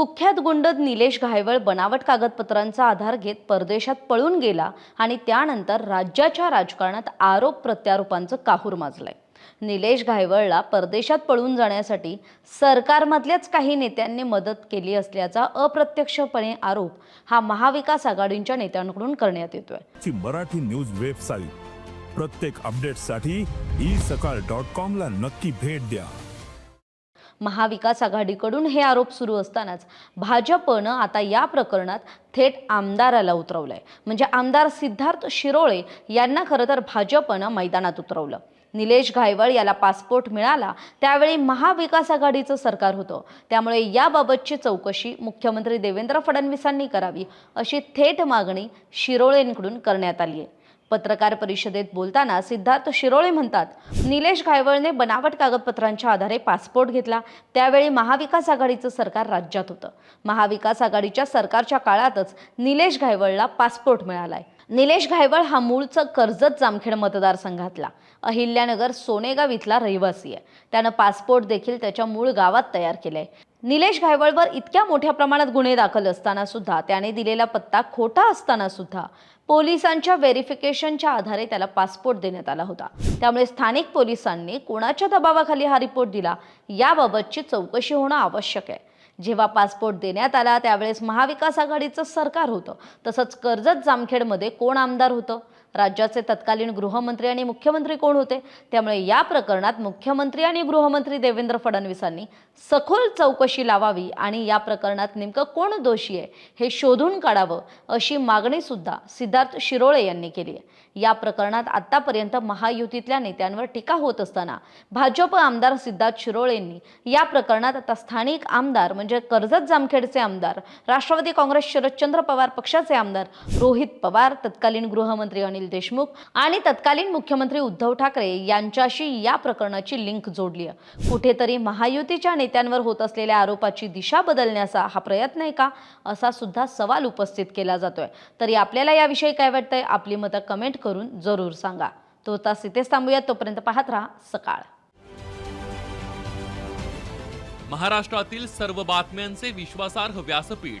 कुख्यात गुंड निलेश घायवळ बनावट कागदपत्रांचा आधार घेत परदेशात पळून गेला आणि त्यानंतर राज्याच्या राजकारणात आरोप प्रत्यारोपांचं काहूर माजलंय. निलेश घायवळला परदेशात पळून जाण्यासाठी सरकारमधल्याच काही नेत्यांनी मदत केली असल्याचा अप्रत्यक्षपणे आरोप हा महाविकास आघाडीच्या नेत्यांकडून करण्यात येतोय. Marathi news website. प्रत्येक अपडेटसाठी ई सकाळ डॉट कॉम ला नक्की भेट द्या. महाविकास आघाडीकडून हे आरोप सुरू असतानाच भाजपनं आता या प्रकरणात थेट आमदाराला उतरवलंय. म्हणजे आमदार सिद्धार्थ शिरोळे यांना खरं तर भाजपनं मैदानात उतरवलं. निलेश घायवळ याला पासपोर्ट मिळाला त्यावेळी महाविकास आघाडीचं सरकार होतं. त्यामुळे याबाबतची चौकशी मुख्यमंत्री देवेंद्र फडणवीसांनी करावी अशी थेट मागणी शिरोळेंकडून करण्यात आली आहे पत्रकार परिषदेत बोलताना सिद्धार्थ शिरोळे म्हणतात निलेश घायवळने बनावट कागदपत्रांच्या आधारे पासपोर्ट घेतला. त्यावेळी महाविकास आघाडीचं सरकार राज्यात होतं. महाविकास आघाडीच्या सरकारच्या काळातच निलेश घायवळला पासपोर्ट मिळालाय. निलेश घायवळ हा मूळचं कर्जत जामखेड मतदारसंघातला. अहिल्यानगर सोनेगाव इथला रहिवासी आहे. त्यानं पासपोर्ट देखील त्याच्या मूळ गावात तयार केलाय. निलेश घायवळवर इतक्या मोठ्या प्रमाणात गुन्हे दाखल असताना सुद्धा त्याने दिलेला पत्ता खोटा असताना सुद्धा पोलिसांच्या व्हेरिफिकेशनच्या आधारे त्याला पासपोर्ट देण्यात आला होता. त्यामुळे स्थानिक पोलिसांनी कोणाच्या दबावाखाली हा रिपोर्ट दिला याबाबतची चौकशी होणं आवश्यक आहे. जेव्हा पासपोर्ट देण्यात आला त्यावेळेस महाविकास आघाडीचं सरकार होतं. तसंच कर्जत जामखेडमध्ये कोण आमदार होतं? राज्याचे तत्कालीन गृहमंत्री आणि मुख्यमंत्री कोण होते? त्यामुळे या प्रकरणात मुख्यमंत्री आणि गृहमंत्री देवेंद्र फडणवीसांनी सखोल चौकशी लावावी आणि या प्रकरणात नेमकं कोण दोषी आहे हे शोधून काढावं अशी मागणी सुद्धा सिद्धार्थ शिरोळे यांनी केली आहे. या प्रकरणात आतापर्यंत महायुतीतल्या नेत्यांवर टीका होत असताना भाजप आमदार सिद्धार्थ शिरोळेंनी या प्रकरणात आता स्थानिक आमदार म्हणजे कर्जत जामखेडचे आमदार राष्ट्रवादी काँग्रेस शरदचंद्र पवार पक्षाचे आमदार रोहित पवार तत्कालीन गृहमंत्री आणि अनिल देशमुख आणि तत्कालीन मुख्यमंत्री उद्धव ठाकरे यांच्याशी या प्रकरणाची लिंक जोडली आहे. कुठेतरी महायुतीच्या नेत्यांवर होत असलेल्या आरोपाची दिशा बदलण्याचा हा प्रयत्न आहे का? असा सुद्धा सवाल उपस्थित केला जातोय. तरी आपल्याला याविषयी काय वाटतंय? आपली मतं कमेंट करून जरूर सांगा. तो तास इथेच थांबूयात. तोपर्यंत पाहत राहा सकाळ. महाराष्ट्रातील सर्व बातम्यांचे विश्वासार्ह व्यासपीठ.